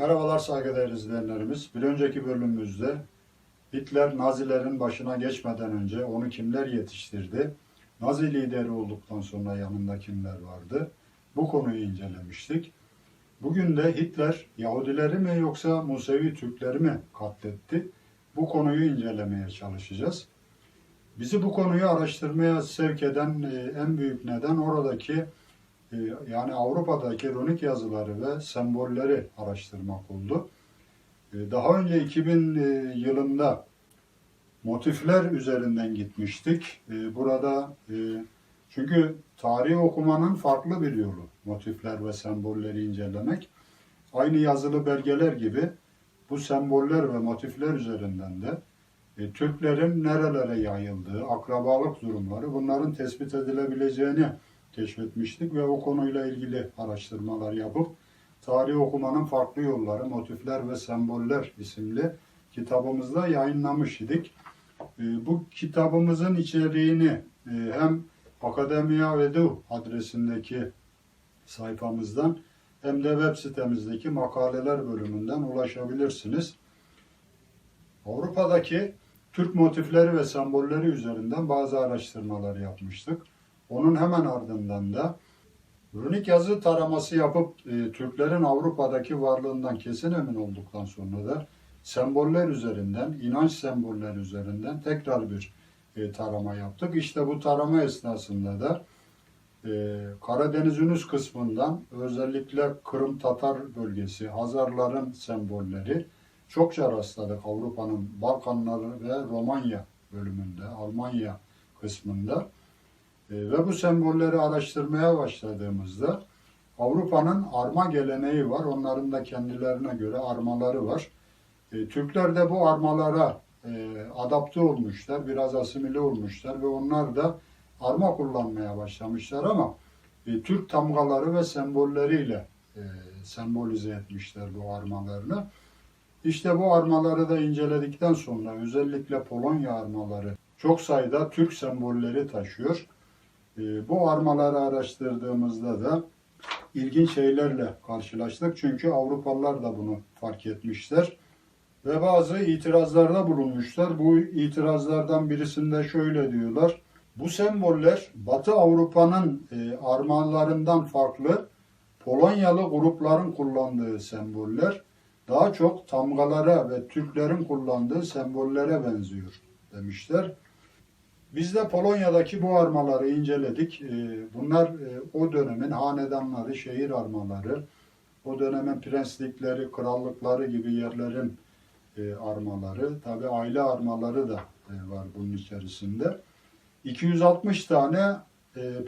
Merhabalar saygıdeğer izleyenlerimiz. Bir önceki bölümümüzde Hitler Nazilerin başına geçmeden önce onu kimler yetiştirdi? Nazi lideri olduktan sonra yanında kimler vardı? Bu konuyu incelemiştik. Bugün de Hitler Yahudileri mi yoksa Musevi Türkleri mi katletti? Bu konuyu incelemeye çalışacağız. Bizi bu konuyu araştırmaya sevk eden e, en büyük neden oradaki yani Avrupa'daki runik yazıları ve sembolleri araştırmak oldu. E, Daha önce 2000 e, yılında motifler üzerinden gitmiştik. E, Burada e, çünkü tarihi okumanın farklı bir yolu motifler ve sembolleri incelemek. Aynı yazılı belgeler gibi bu semboller ve motifler üzerinden de e, Türklerin nerelere yayıldığı, akrabalık durumları bunların tespit edilebileceğini keşfetmiştik ve o konuyla ilgili araştırmalar yapıp tarih okumanın farklı yolları, motifler ve semboller isimli kitabımızda yayınlamış idik. E, Bu kitabımızın içeriğini e, hem Akademia Edu adresindeki sayfamızdan hem de web sitemizdeki makaleler bölümünden ulaşabilirsiniz. Avrupa'daki Türk motifleri ve sembolleri üzerinden bazı araştırmalar yapmıştık. Onun hemen ardından da runik yazı taraması yapıp e, Türklerin Avrupa'daki varlığından kesin emin olduktan sonra da semboller üzerinden, inanç semboller üzerinden tekrar bir e, tarama yaptık. İşte bu tarama esnasında da e, Karadeniz'in üst kısmından özellikle Kırım Tatar bölgesi, Hazarların sembolleri çokça rastladık Avrupa'nın Balkanları ve Romanya bölümünde, Almanya kısmında. E, ve bu sembolleri araştırmaya başladığımızda Avrupa'nın arma geleneği var. Onların da kendilerine göre armaları var. E, Türkler de bu armalara e, adapte olmuşlar, biraz asimile olmuşlar ve onlar da arma kullanmaya başlamışlar ama e, Türk tamgaları ve sembolleriyle e, sembolize etmişler bu armalarını. İşte bu armaları da inceledikten sonra özellikle Polonya armaları çok sayıda Türk sembolleri taşıyor. E, bu armaları araştırdığımızda da ilginç şeylerle karşılaştık. Çünkü Avrupalılar da bunu fark etmişler. Ve bazı itirazlarda bulunmuşlar. Bu itirazlardan birisinde şöyle diyorlar. Bu semboller Batı Avrupa'nın e, armalarından farklı Polonyalı grupların kullandığı semboller daha çok tamgalara ve Türklerin kullandığı sembollere benziyor demişler. Biz de Polonya'daki bu armaları inceledik. E, Bunlar e, o dönemin hanedanları, şehir armaları, o dönemin prenslikleri, krallıkları gibi yerlerin e, armaları. Tabi aile armaları da e, var bunun içerisinde. 260 tane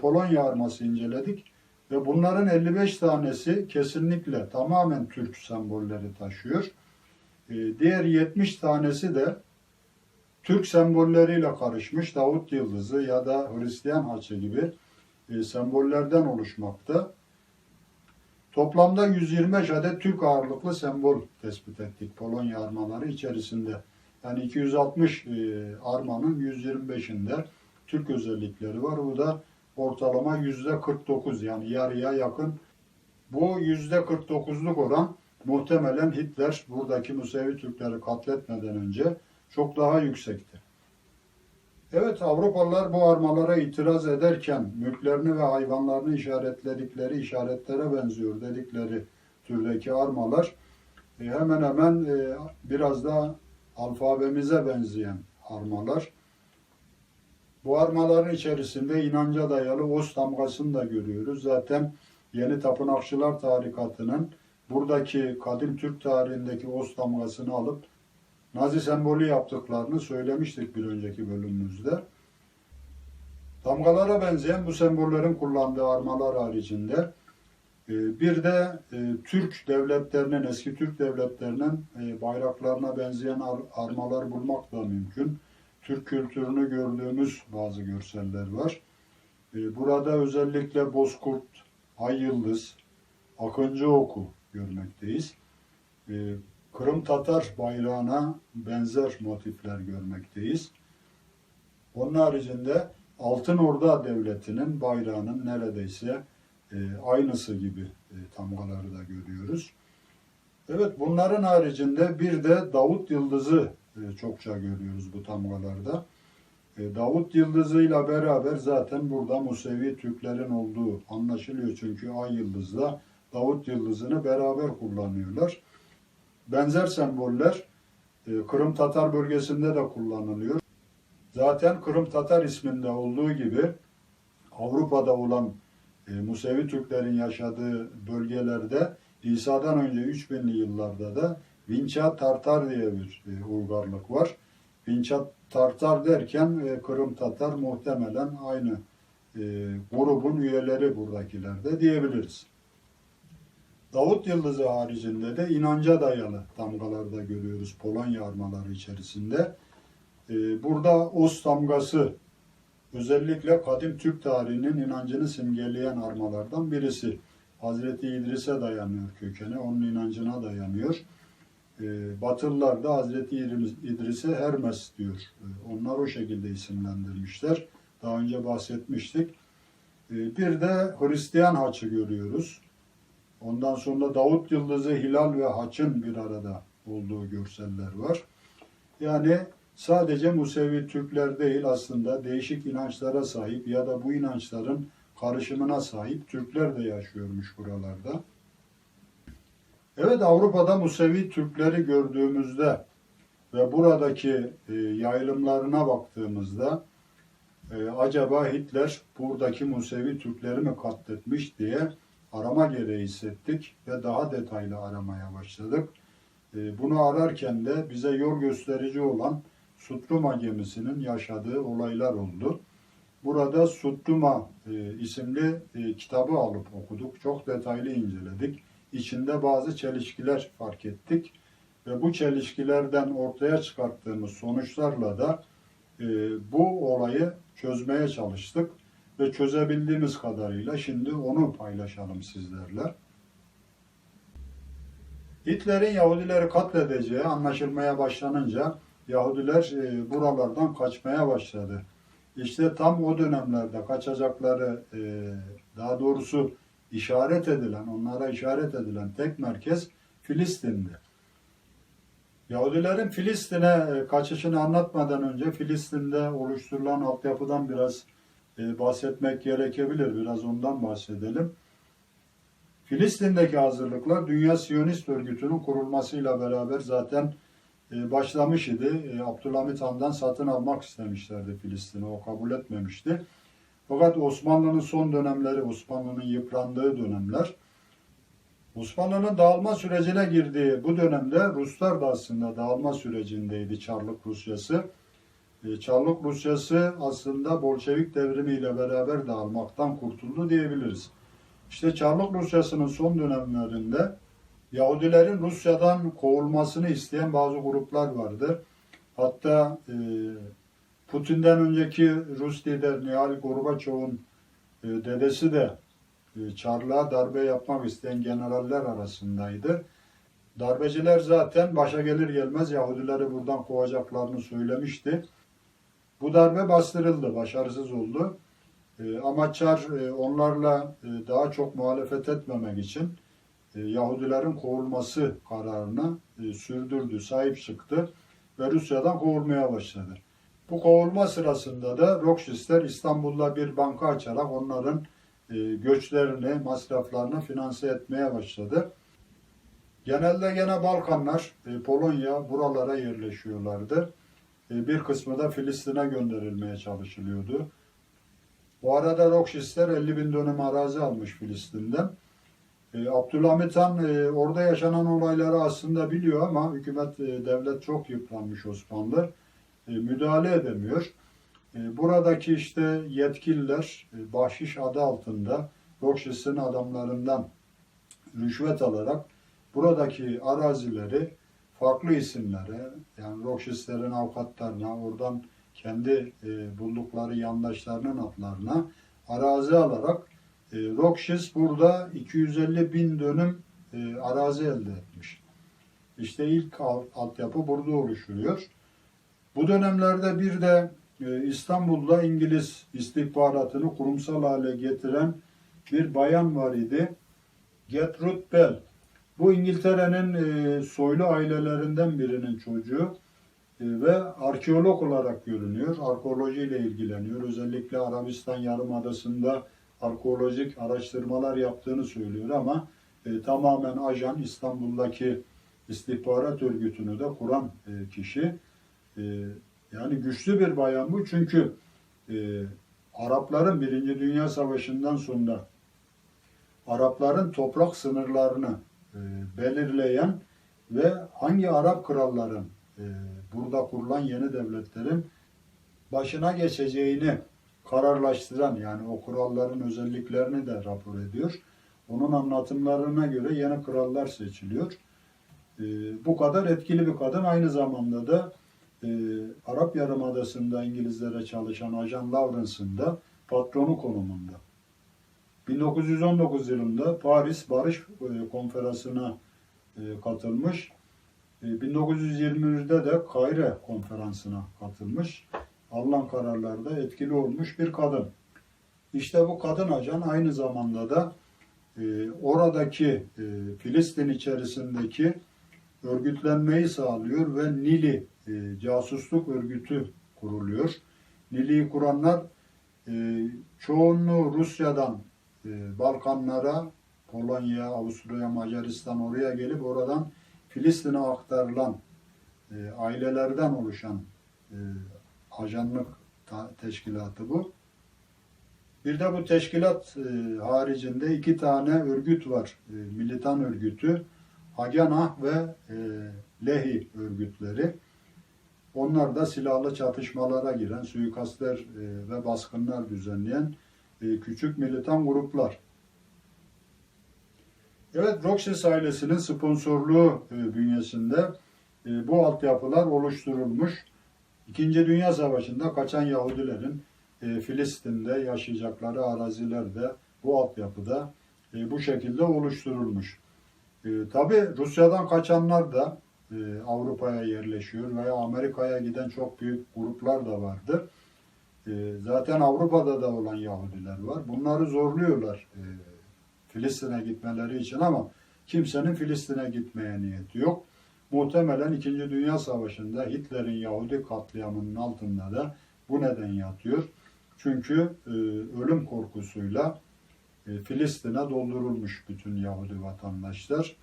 Polonya arması inceledik ve bunların 55 tanesi kesinlikle tamamen Türk sembolleri taşıyor. Diğer 70 tanesi de Türk sembolleriyle karışmış Davut Yıldızı ya da Hristiyan haçı gibi e, sembollerden oluşmakta. Toplamda 125 adet Türk ağırlıklı sembol tespit ettik Polonya armaları içerisinde. Yani 260 e, armanın 125'inde Türk özellikleri var. Bu da ortalama yüzde 49 yani yarıya yakın. Bu yüzde 49'luk oran muhtemelen Hitler buradaki Musevi Türkleri katletmeden önce çok daha yüksekti. Evet Avrupalılar bu armalara itiraz ederken mülklerini ve hayvanlarını işaretledikleri işaretlere benziyor dedikleri türdeki armalar e, hemen hemen e, biraz da alfabemize benzeyen armalar. Bu armaların içerisinde inanca dayalı Oğuz damgasını da görüyoruz. Zaten Yeni Tapınakçılar Tarikatı'nın buradaki kadim Türk tarihindeki Oğuz damgasını alıp Nazi sembolü yaptıklarını söylemiştik bir önceki bölümümüzde. Damgalara benzeyen bu sembollerin kullandığı armalar haricinde e, bir de e, Türk devletlerinin, eski Türk devletlerinin e, bayraklarına benzeyen ar- armalar bulmak da mümkün. Türk kültürünü gördüğümüz bazı görseller var. Burada özellikle Bozkurt, Ay Yıldız, Akıncı Oku görmekteyiz. Kırım Tatar bayrağına benzer motifler görmekteyiz. Onun haricinde Altın Orda Devleti'nin bayrağının neredeyse e, aynısı gibi e, tamgaları da görüyoruz. Evet bunların haricinde bir de Davut Yıldızı e, çokça görüyoruz bu tamgalarda. E, Davut Yıldızı'yla beraber zaten burada Musevi Türklerin olduğu anlaşılıyor. Çünkü Ay Yıldız'la Davut Yıldızı'nı beraber kullanıyorlar. Benzer semboller e, Kırım Tatar bölgesinde de kullanılıyor. Zaten Kırım Tatar isminde olduğu gibi Avrupa'da olan e, Musevi Türklerin yaşadığı bölgelerde İsa'dan önce 3000'li yıllarda da Vinça Tartar diye bir e, uygarlık var. Vinça Tartar derken Kırım Tatar muhtemelen aynı grubun üyeleri buradakiler de diyebiliriz. Davut Yıldızı haricinde de inanca dayalı damgalarda görüyoruz Polonya armaları içerisinde. E, burada Os damgası özellikle kadim Türk tarihinin inancını simgeleyen armalardan birisi. Hazreti İdris'e dayanıyor kökeni, onun inancına dayanıyor. E, Batılılar da Hazreti İdris'e Hermes diyor. E, onlar o şekilde isimlendirmişler. Daha önce bahsetmiştik. Bir de Hristiyan haçı görüyoruz. Ondan sonra Davut Yıldızı, Hilal ve Haç'ın bir arada olduğu görseller var. Yani sadece Musevi Türkler değil aslında değişik inançlara sahip ya da bu inançların karışımına sahip Türkler de yaşıyormuş buralarda. Evet Avrupa'da Musevi Türkleri gördüğümüzde ve buradaki e, yayılımlarına baktığımızda e, acaba Hitler buradaki Musevi Türkleri mi katletmiş diye arama gereği hissettik ve daha detaylı aramaya başladık. E, bunu ararken de bize yol gösterici olan Sutruma gemisinin yaşadığı olaylar oldu. Burada Sutruma e, isimli e, kitabı alıp okuduk. Çok detaylı inceledik. İçinde bazı çelişkiler fark ettik. Ve bu çelişkilerden ortaya çıkarttığımız sonuçlarla da e, bu olayı çözmeye çalıştık. Ve çözebildiğimiz kadarıyla şimdi onu paylaşalım sizlerle. Hitler'in Yahudileri katledeceği anlaşılmaya başlanınca Yahudiler e, buralardan kaçmaya başladı. İşte tam o dönemlerde kaçacakları e, daha doğrusu işaret edilen, onlara işaret edilen tek merkez Filistin'di. Yahudilerin Filistin'e e, kaçışını anlatmadan önce Filistin'de oluşturulan altyapıdan biraz e, bahsetmek gerekebilir. Biraz ondan bahsedelim. Filistin'deki hazırlıklar Dünya Siyonist Örgütü'nün kurulmasıyla beraber zaten e, başlamış idi. Abdülhamit Han'dan satın almak istemişlerdi Filistin'i. O kabul etmemişti. Fakat Osmanlı'nın son dönemleri, Osmanlı'nın yıprandığı dönemler, Osmanlı'nın dağılma sürecine girdiği bu dönemde Ruslar da aslında dağılma sürecindeydi Çarlık Rusyası. E, Çarlık Rusyası aslında Bolşevik devrimiyle beraber dağılmaktan kurtuldu diyebiliriz. İşte Çarlık Rusyası'nın son dönemlerinde Yahudilerin Rusya'dan kovulmasını isteyen bazı gruplar vardı. Hatta e, Putin'den önceki Rus lider Nihal Gorbaçov'un e, dedesi de e, Çarlığa darbe yapmak isteyen generaller arasındaydı. Darbeciler zaten başa gelir gelmez Yahudileri buradan kovacaklarını söylemişti. Bu darbe bastırıldı, başarısız oldu. E, ama Çar onlarla e, daha çok muhalefet etmemek için e, Yahudilerin kovulması kararını e, sürdürdü, sahip çıktı ve Rusya'dan kovulmaya başladı. Bu kovulma sırasında da Rokşister İstanbul'da bir banka açarak onların göçlerini, masraflarını finanse etmeye başladı. Genelde gene Balkanlar, Polonya buralara yerleşiyorlardı. E, bir kısmı da Filistin'e gönderilmeye çalışılıyordu. Bu arada Rokşister 50 bin dönüm arazi almış Filistin'den. E, Abdülhamit Han e, orada yaşanan olayları aslında biliyor ama hükümet, devlet çok yıpranmış Osmanlı. Müdahale edemiyor. Buradaki işte yetkililer bahşiş adı altında Rokşis'in adamlarından rüşvet alarak buradaki arazileri farklı isimlere yani Rokşislerin avukatlarına oradan kendi e, buldukları yandaşlarının adlarına arazi alarak e, Rokşis burada 250 bin dönüm e, arazi elde etmiş. İşte ilk alt, altyapı burada oluşuyor. Bu dönemlerde bir de e, İstanbul'da İngiliz istihbaratını kurumsal hale getiren bir bayan var idi. Gertrude Bell. Bu İngiltere'nin e, soylu ailelerinden birinin çocuğu e, ve arkeolog olarak görünüyor. Arkeolojiyle ilgileniyor. Özellikle Arabistan Yarımadası'nda arkeolojik araştırmalar yaptığını söylüyor ama e, tamamen ajan İstanbul'daki istihbarat örgütünü de kuran e, kişi. E, yani güçlü bir bayan bu çünkü e, Arapların Birinci Dünya Savaşı'ndan sonra Arapların toprak sınırlarını belirleyen ve hangi Arap kralların e, burada kurulan yeni devletlerin başına geçeceğini kararlaştıran yani o kralların özelliklerini de rapor ediyor. Onun anlatımlarına göre yeni krallar seçiliyor. E, bu kadar etkili bir kadın aynı zamanda da e, Arap Yarımadası'nda İngilizlere çalışan Ajan Lawrence'ın da patronu konumunda. 1919 yılında Paris Barış e, Konferansı'na e, katılmış. E, 1921'de de Kahire Konferansı'na katılmış. Alınan kararlarda etkili olmuş bir kadın. İşte bu kadın ajan aynı zamanda da e, oradaki e, Filistin içerisindeki örgütlenmeyi sağlıyor ve Nili e, casusluk örgütü kuruluyor. Nili'yi kuranlar e, çoğunluğu Rusya'dan e, Balkanlara, Polonya, Avusturya, Macaristan oraya gelip oradan Filistin'e aktarılan e, ailelerden oluşan e, ajanlık teşkilatı bu. Bir de bu teşkilat e, haricinde iki tane örgüt var. E, militan örgütü. Haganah ve e, Lehi örgütleri. Onlar da silahlı çatışmalara giren, suikastler e, ve baskınlar düzenleyen küçük militan gruplar. Evet, Roxas ailesinin sponsorluğu e, bünyesinde e, bu altyapılar oluşturulmuş. İkinci Dünya Savaşı'nda kaçan Yahudilerin e, Filistin'de yaşayacakları arazilerde bu altyapıda bu şekilde oluşturulmuş. Tabi Rusya'dan kaçanlar da Avrupa'ya yerleşiyor veya Amerika'ya giden çok büyük gruplar da vardı. E, zaten Avrupa'da da olan Yahudiler var. Bunları zorluyorlar e, Filistin'e gitmeleri için ama kimsenin Filistin'e gitmeye niyeti yok. Muhtemelen 2. Dünya Savaşı'nda Hitler'in Yahudi katliamının altında da bu neden yatıyor. Çünkü e, ölüm korkusuyla e, Filistin'e doldurulmuş bütün Yahudi vatandaşlar.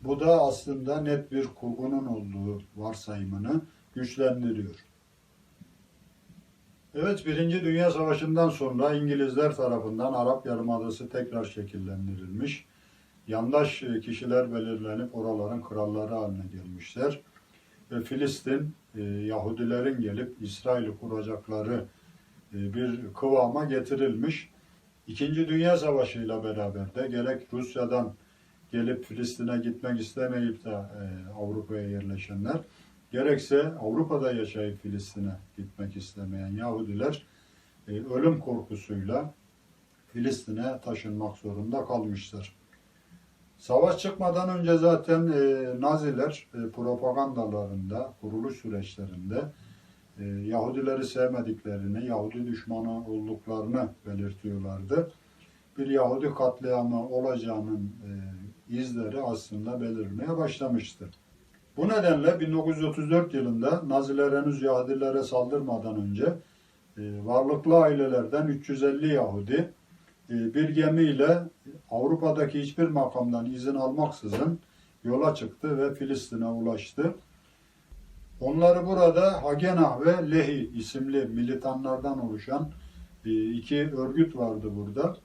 Bu da aslında net bir kurgunun olduğu varsayımını güçlendiriyor. Evet, Birinci Dünya Savaşı'ndan sonra İngilizler tarafından Arap Yarımadası tekrar şekillendirilmiş. Yandaş e, kişiler belirlenip oraların kralları haline gelmişler. Ve Filistin, e, Yahudilerin gelip İsrail'i kuracakları e, bir kıvama getirilmiş. İkinci Dünya Savaşı ile beraber de gerek Rusya'dan gelip Filistin'e gitmek istemeyip de Avrupa'ya yerleşenler, gerekse Avrupa'da yaşayıp Filistin'e gitmek istemeyen Yahudiler e, ölüm korkusuyla Filistin'e taşınmak zorunda kalmışlar. Savaş çıkmadan önce zaten e, Naziler e, propagandalarında, kuruluş süreçlerinde e, Yahudileri sevmediklerini, Yahudi düşmanı olduklarını belirtiyorlardı. Bir Yahudi katliamı olacağının e, izleri aslında belirmeye başlamıştı. Bu nedenle 1934 yılında Naziler henüz Yahudilere saldırmadan önce e, varlıklı ailelerden 350 Yahudi e, bir gemiyle Avrupa'daki hiçbir makamdan izin almaksızın yola çıktı ve Filistin'e ulaştı. Onları burada Hagenah ve Lehi isimli militanlardan oluşan e, iki örgüt vardı burada.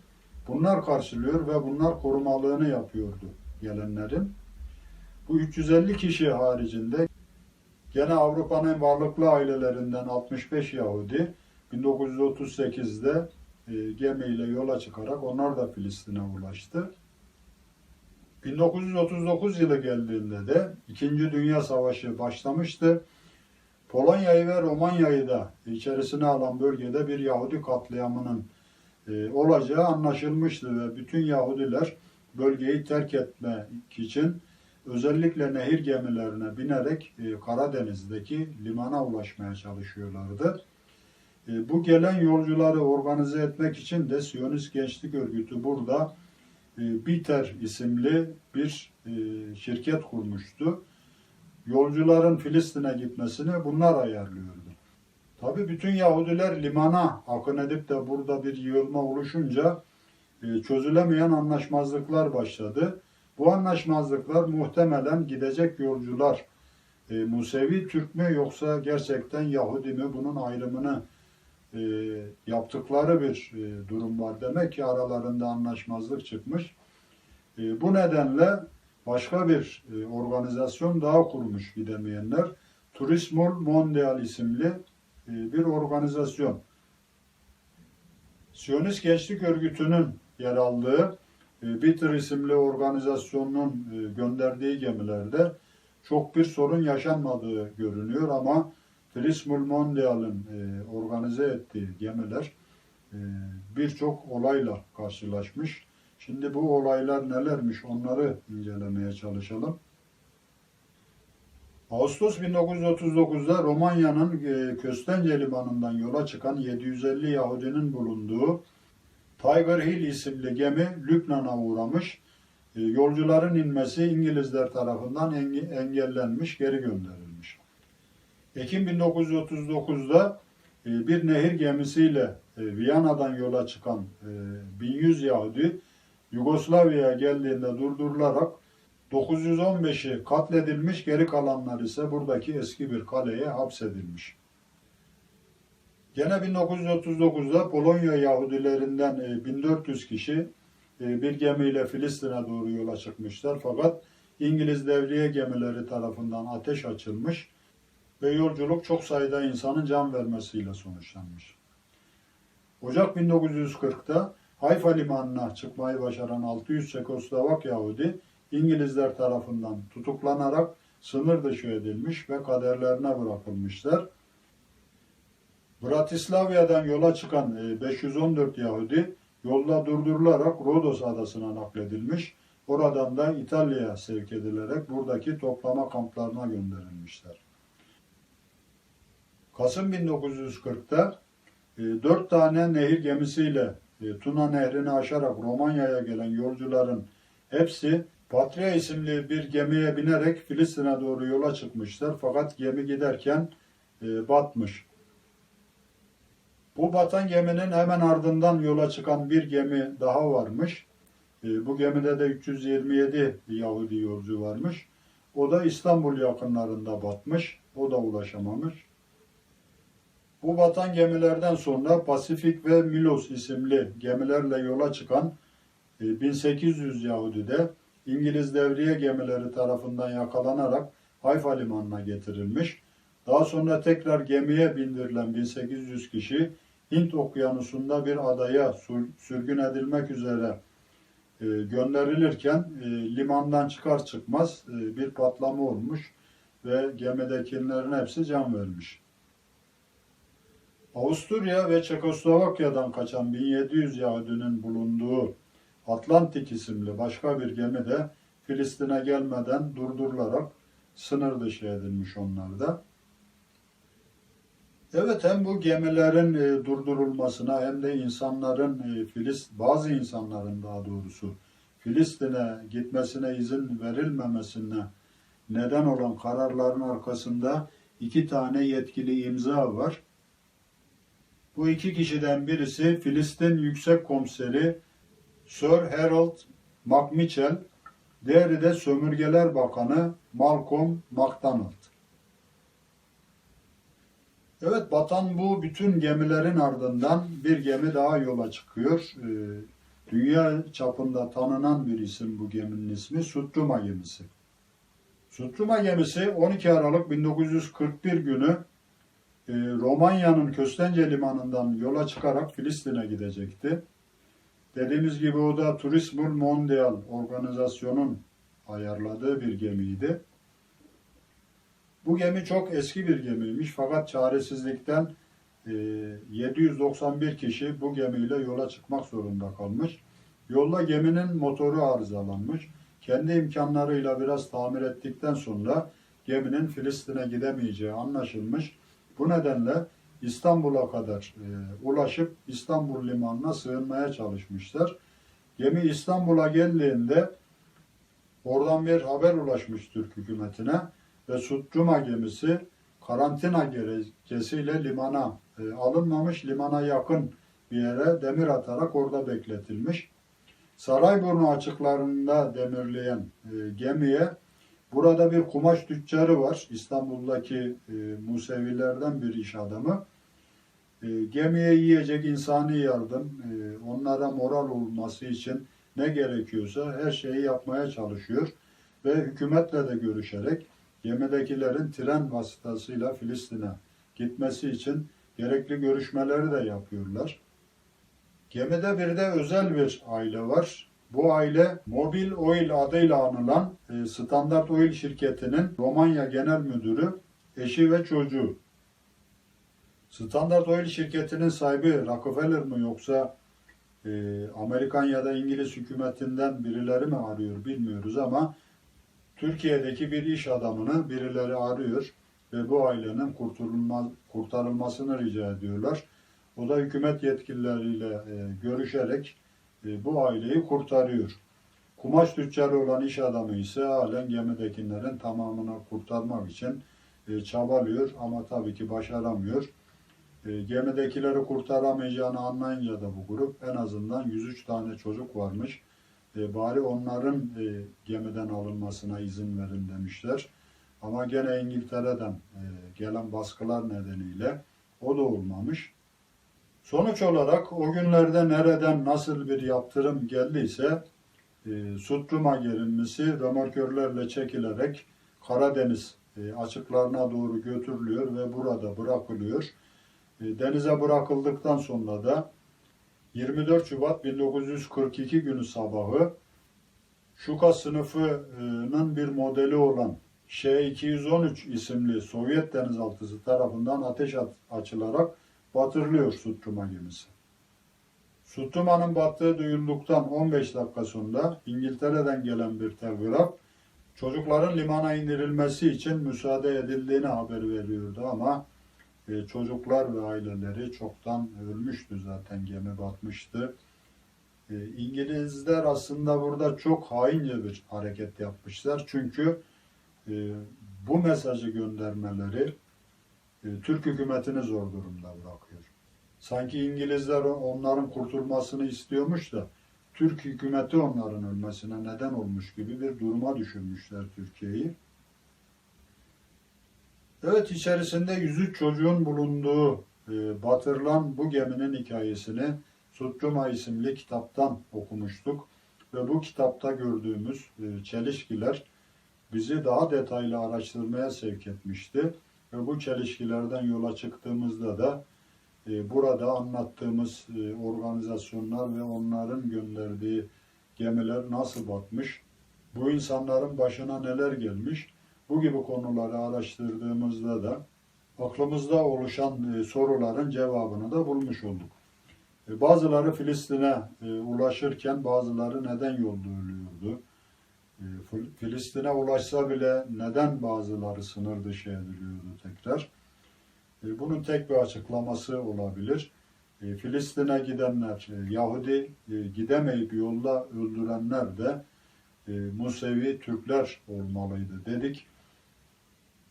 Bunlar karşılıyor ve bunlar korumalığını yapıyordu gelenlerin. Bu 350 kişi haricinde gene Avrupa'nın varlıklı ailelerinden 65 Yahudi 1938'de e, gemiyle yola çıkarak onlar da Filistin'e ulaştı. 1939 yılı geldiğinde de İkinci Dünya Savaşı başlamıştı. Polonya'yı ve Romanya'yı da içerisine alan bölgede bir Yahudi katliamının e, olacağı anlaşılmıştı ve bütün Yahudiler bölgeyi terk etmek için özellikle nehir gemilerine binerek e, Karadeniz'deki limana ulaşmaya çalışıyorlardı. E, bu gelen yolcuları organize etmek için de Siyonist Gençlik Örgütü burada e, Biter isimli bir e, şirket kurmuştu. Yolcuların Filistin'e gitmesini bunlar ayarlıyordu. Tabi bütün Yahudiler limana akın edip de burada bir yığılma oluşunca çözülemeyen anlaşmazlıklar başladı. Bu anlaşmazlıklar muhtemelen gidecek yolcular e, Musevi Türk mü yoksa gerçekten Yahudi mi bunun ayrımını e, yaptıkları bir e, durum var. Demek ki aralarında anlaşmazlık çıkmış. E, bu nedenle başka bir e, organizasyon daha kurmuş gidemeyenler. Turismol Mondial isimli e, bir organizasyon. Siyonist Gençlik Örgütü'nün yer aldığı Bitter isimli organizasyonun e, gönderdiği gemilerde çok bir sorun yaşanmadığı görünüyor ama Turismul Mondial'ın e, organize ettiği gemiler e, birçok olayla karşılaşmış. Şimdi bu olaylar nelermiş onları incelemeye çalışalım. Ağustos 1939'da Romanya'nın e, Köstence limanından yola çıkan 750 Yahudinin bulunduğu Tiger Hill isimli gemi Lübnan'a uğramış. E, Yolcuların inmesi İngilizler tarafından enge- engellenmiş, geri gönderilmiş. Ekim 1939'da e, bir nehir gemisiyle e, Viyana'dan yola çıkan e, 1100 Yahudi Yugoslavya'ya geldiğinde durdurularak 915'i katledilmiş, geri kalanlar ise buradaki eski bir kaleye hapsedilmiş. Gene 1939'da Polonya Yahudilerinden e, 1400 kişi e, bir gemiyle Filistin'e doğru yola çıkmışlar. Fakat İngiliz devriye gemileri tarafından ateş açılmış ve yolculuk çok sayıda insanın can vermesiyle sonuçlanmış. Ocak 1940'ta Hayfa limanına çıkmayı başaran 600 Çekoslovak Yahudi İngilizler tarafından tutuklanarak sınır dışı edilmiş ve kaderlerine bırakılmışlar. Bratislavya'dan yola çıkan e, 514 Yahudi yolda durdurularak Rodos adasına nakledilmiş. Oradan da İtalya'ya sevk edilerek buradaki toplama kamplarına gönderilmişler. Kasım 1940'ta e, dört tane nehir gemisiyle e, Tuna Nehri'ni aşarak Romanya'ya gelen yolcuların hepsi Patria isimli bir gemiye binerek Filistin'e doğru yola çıkmışlar. Fakat gemi giderken e, batmış. Bu batan geminin hemen ardından yola çıkan bir gemi daha varmış. E, bu gemide de 327 Yahudi yolcu varmış. O da İstanbul yakınlarında batmış. O da ulaşamamış. Bu batan gemilerden sonra Pasifik ve Milos isimli gemilerle yola çıkan e, 1800 Yahudi de İngiliz devriye gemileri tarafından yakalanarak Hayfa limanına getirilmiş. Daha sonra tekrar gemiye bindirilen 1800 kişi Hint okyanusunda bir adaya sür- sürgün edilmek üzere e, gönderilirken e, limandan çıkar çıkmaz e, bir patlama olmuş ve gemidekilerin hepsi can vermiş. Avusturya ve Çekoslovakya'dan kaçan 1700 Yahudinin bulunduğu Atlantik isimli başka bir gemi de Filistin'e gelmeden durdurularak sınır dışı edilmiş onlar da. Evet hem bu gemilerin e, durdurulmasına hem de insanların e, Filist bazı insanların daha doğrusu Filistin'e gitmesine izin verilmemesine neden olan kararların arkasında iki tane yetkili imza var. Bu iki kişiden birisi Filistin Yüksek Komiseri Sir Harold McMichael, diğeri de Sömürgeler Bakanı Malcolm MacDonald. Evet, batan bu bütün gemilerin ardından bir gemi daha yola çıkıyor. Ee, Dünya çapında tanınan bir isim bu geminin ismi Sutruma gemisi. Sutruma gemisi 12 Aralık 1941 günü e, Romanya'nın Köstence limanından yola çıkarak Filistin'e gidecekti. Dediğimiz gibi o da Turismul Mondial organizasyonun ayarladığı bir gemiydi. Bu gemi çok eski bir gemiymiş fakat çaresizlikten e, 791 kişi bu gemiyle yola çıkmak zorunda kalmış. Yolda geminin motoru arızalanmış. Kendi imkanlarıyla biraz tamir ettikten sonra geminin Filistin'e gidemeyeceği anlaşılmış. Bu nedenle İstanbul'a kadar e, ulaşıp İstanbul limanına sığınmaya çalışmışlar. Gemi İstanbul'a geldiğinde oradan bir haber ulaşmış Türk hükümetine ve Sutruma gemisi karantina gerekçesiyle limana e, alınmamış, limana yakın bir yere demir atarak orada bekletilmiş. Sarayburnu açıklarında demirleyen e, gemiye burada bir kumaş tüccarı var. İstanbul'daki e, Musevilerden bir iş adamı. E, gemiye yiyecek insani yardım, e, onlara moral olması için ne gerekiyorsa her şeyi yapmaya çalışıyor. Ve hükümetle de görüşerek gemidekilerin tren vasıtasıyla Filistin'e gitmesi için gerekli görüşmeleri de yapıyorlar. Gemide bir de özel bir aile var. Bu aile Mobil Oil adıyla anılan e, Standard Oil şirketinin Romanya Genel Müdürü, eşi ve çocuğu. Standard Oil şirketinin sahibi Rockefeller mi yoksa e, Amerikan ya da İngiliz hükümetinden birileri mi arıyor bilmiyoruz ama Türkiye'deki bir iş adamını birileri arıyor ve bu ailenin kurtulma, kurtarılmasını rica ediyorlar. O da hükümet yetkilileriyle e, görüşerek e, bu aileyi kurtarıyor. Kumaş tüccarı olan iş adamı ise halen gemidekilerin tamamını kurtarmak için e, çabalıyor ama tabii ki başaramıyor. E, gemidekileri kurtaramayacağını anlayınca da bu grup en azından 103 tane çocuk varmış. E, bari onların e, gemiden alınmasına izin verin demişler. Ama gene İngiltere'den e, gelen baskılar nedeniyle o da olmamış. Sonuç olarak o günlerde nereden nasıl bir yaptırım geldiyse e, Sutruma gerilmesi römorkörlerle çekilerek Karadeniz e, açıklarına doğru götürülüyor ve burada bırakılıyor. E, denize bırakıldıktan sonra da 24 Şubat 1942 günü sabahı Şuka sınıfının bir modeli olan Ş-213 isimli Sovyet denizaltısı tarafından ateş at- açılarak batırılıyor Sutruma gemisi. Sutruma'nın battığı duyulduktan 15 dakika sonra İngiltere'den gelen bir telgraf çocukların limana indirilmesi için müsaade edildiğini haber veriyordu ama e, çocuklar ve aileleri çoktan ölmüştü zaten gemi batmıştı. E, İngilizler aslında burada çok haince bir hareket yapmışlar. Çünkü e, bu mesajı göndermeleri e, Türk hükümetini zor durumda bırakıyor. Sanki İngilizler onların kurtulmasını istiyormuş da Türk hükümeti onların ölmesine neden olmuş gibi bir duruma düşürmüşler Türkiye'yi. Evet içerisinde 103 çocuğun bulunduğu e, batırılan bu geminin hikayesini Sutruma isimli kitaptan okumuştuk. Ve bu kitapta gördüğümüz e, çelişkiler bizi daha detaylı araştırmaya sevk etmişti. Ve bu çelişkilerden yola çıktığımızda da e, burada anlattığımız e, organizasyonlar ve onların gönderdiği gemiler nasıl batmış, bu insanların başına neler gelmiş, bu gibi konuları araştırdığımızda da aklımızda oluşan e, soruların cevabını da bulmuş olduk. E, bazıları Filistin'e e, ulaşırken bazıları neden yolda ölüyordu? Fil- Filistin'e ulaşsa bile neden bazıları sınır dışı ediliyordu tekrar? Bunun tek bir açıklaması olabilir. Filistin'e gidenler, Yahudi gidemeyip yolda öldürenler de Musevi Türkler olmalıydı dedik.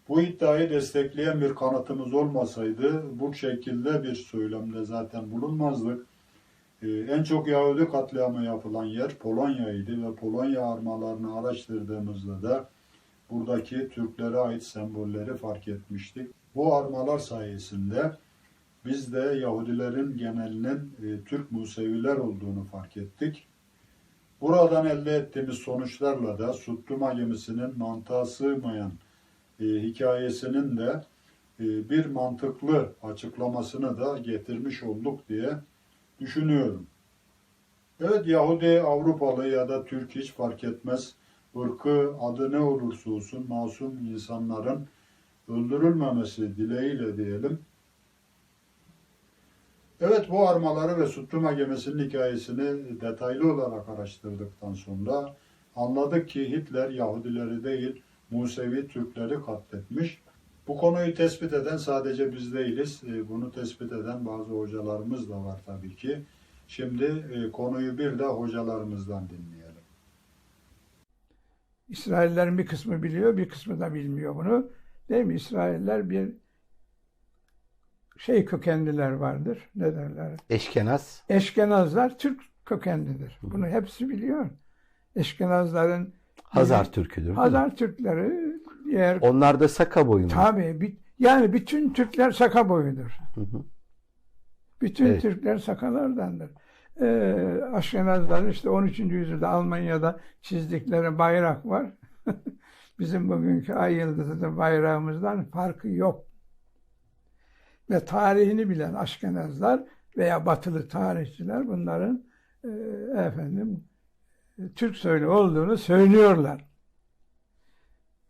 Bu iddiayı destekleyen bir kanıtımız olmasaydı bu şekilde bir söylemde zaten bulunmazdık. Ee, en çok Yahudi katliamı yapılan yer Polonya'ydı ve Polonya armalarını araştırdığımızda da buradaki Türklere ait sembolleri fark etmiştik. Bu armalar sayesinde biz de Yahudilerin genelinin e, Türk Museviler olduğunu fark ettik. Buradan elde ettiğimiz sonuçlarla da Suttuma gemisinin mantığa sığmayan e, hikayesinin de e, bir mantıklı açıklamasını da getirmiş olduk diye düşünüyorum. Evet Yahudi, Avrupalı ya da Türk hiç fark etmez. Irkı adı ne olursa olsun masum insanların öldürülmemesi dileğiyle diyelim. Evet bu armaları ve Suttuma gemisinin hikayesini detaylı olarak araştırdıktan sonra anladık ki Hitler Yahudileri değil Musevi Türkleri katletmiş. Bu konuyu tespit eden sadece biz değiliz. E, Bunu tespit eden bazı hocalarımız da var tabii ki. Şimdi e, konuyu bir de hocalarımızdan dinleyelim. İsraillerin bir kısmı biliyor, bir kısmı da bilmiyor bunu. Değil mi? İsrailler bir şey kökenliler vardır. Ne derler? Eşkenaz. Eşkenazlar Türk kökenlidir. Bunu hepsi biliyor. Eşkenazların Hazar Türküdür. Hazar Türkleri diğer Onlar da Saka boyu mu? tabii bir- yani bütün Türkler Saka boyudur. Hı hı. Bütün Evet. Türkler Sakalardandır. Ee, Aşkenazların işte 13. yüzyılda Almanya'da çizdikleri bayrak var. Bizim bugünkü ay yıldızı bayrağımızdan farkı yok. Ve tarihini bilen Aşkenazlar veya batılı tarihçiler bunların e, efendim Türk söyle olduğunu söylüyorlar.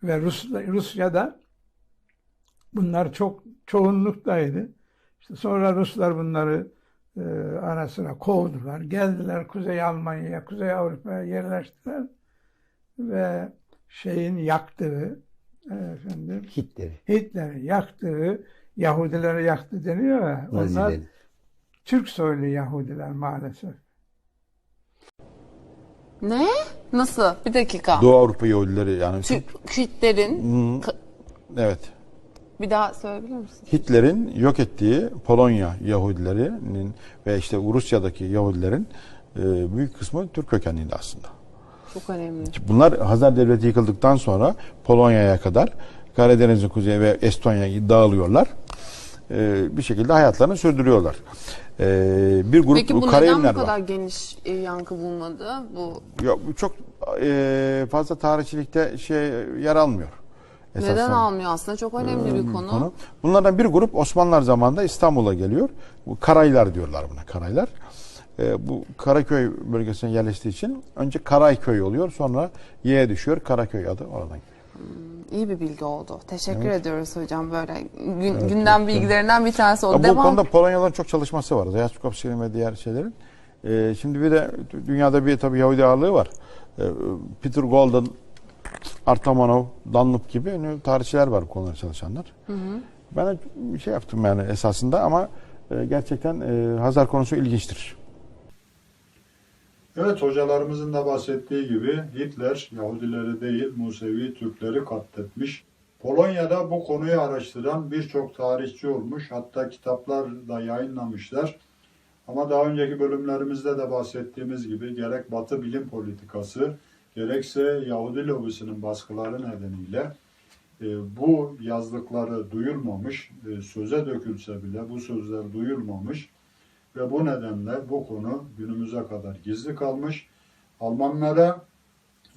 Ve Rus, Rusya'da bunlar çok çoğunluktaydı. İşte sonra Ruslar bunları e, ara sıra kovdular. Geldiler Kuzey Almanya'ya, Kuzey Avrupa'ya yerleştiler. Ve şeyin yaktığı, efendim, Hitler'i. Hitler'in yaktığı, Yahudileri yaktı deniyor ya. Onlar. Türk soylu Yahudiler maalesef. Ne? Nasıl? Bir dakika. Doğu Avrupa Yahudileri yani. Türk Kürtlerin Hmm, evet. bir daha söyleyebilir misin? Hitler'in yok ettiği Polonya Yahudilerinin ve işte Rusya'daki Yahudilerin e, büyük kısmı Türk kökenliydi aslında. Çok önemli. Bunlar Hazar Devleti yıkıldıktan sonra Polonya'ya kadar Karadeniz'in kuzeyi ve Estonya'yı dağılıyorlar. E, bir şekilde hayatlarını sürdürüyorlar. E, bir grup Peki bu neden bu var. kadar geniş e, yankı bulmadı? Bu Yok, çok e, fazla tarihçilikte şey yer almıyor. neden Esasen. almıyor aslında? Çok önemli bir konu. konu. Bunlardan bir grup Osmanlılar zamanında İstanbul'a geliyor. Bu Karaylar diyorlar buna Karaylar. Ee, bu Karaköy bölgesine yerleştiği için önce Karayköy oluyor sonra Y'ye düşüyor. Karaköy adı oradan geliyor. İyi bir bilgi oldu. Teşekkür ediyoruz hocam böyle gün, gündem bilgilerinden bir tanesi oldu. Bu Devam. konuda Polonyalıların çok çalışması var. Zayatkovski'nin ve diğer şeylerin. Ee, şimdi bir de dünyada bir tabii Yahudi ağırlığı var. Ee, Peter Golden, Artamanov, Dunlop gibi ünlü tarihçiler var bu konuda çalışanlar. Ben de bir şey yaptım yani esasında ama e, gerçekten e, Hazar konusu ilginçtir. Evet hocalarımızın da bahsettiği gibi Hitler Yahudileri değil Musevi Türkleri katletmiş. Polonya'da bu konuyu araştıran birçok tarihçi olmuş. Hatta kitaplar da yayınlamışlar. Ama daha önceki bölümlerimizde de bahsettiğimiz gibi gerek Batı bilim politikası gerekse Yahudi lobisinin baskıları nedeniyle e, bu yazdıkları duyulmamış, e, söze dökülse bile bu sözler duyulmamış ve bu nedenle bu konu günümüze kadar gizli kalmış. Almanlara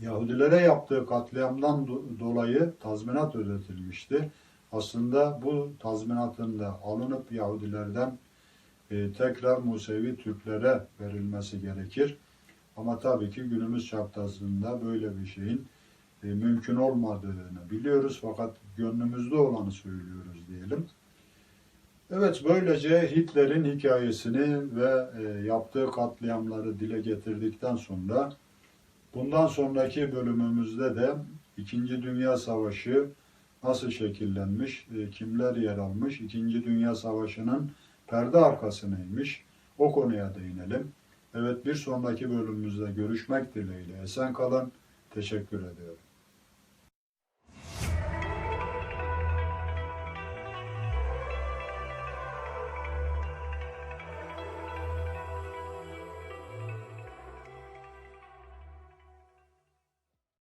Yahudilere yaptığı katliamdan do- dolayı tazminat ödetilmişti. Aslında bu tazminatın da alınıp Yahudilerden e, tekrar Musevi Türklere verilmesi gerekir. Ama tabii ki günümüz şartlarında böyle bir şeyin e, mümkün olmadığını biliyoruz fakat gönlümüzde olanı söylüyoruz diyelim. Evet böylece Hitler'in hikayesini ve e, yaptığı katliamları dile getirdikten sonra bundan sonraki bölümümüzde de İkinci Dünya Savaşı nasıl şekillenmiş, e, kimler yer almış, İkinci Dünya Savaşı'nın perde arkası neymiş o konuya değinelim. Evet bir sonraki bölümümüzde görüşmek dileğiyle. Esen kalın. Teşekkür ediyorum.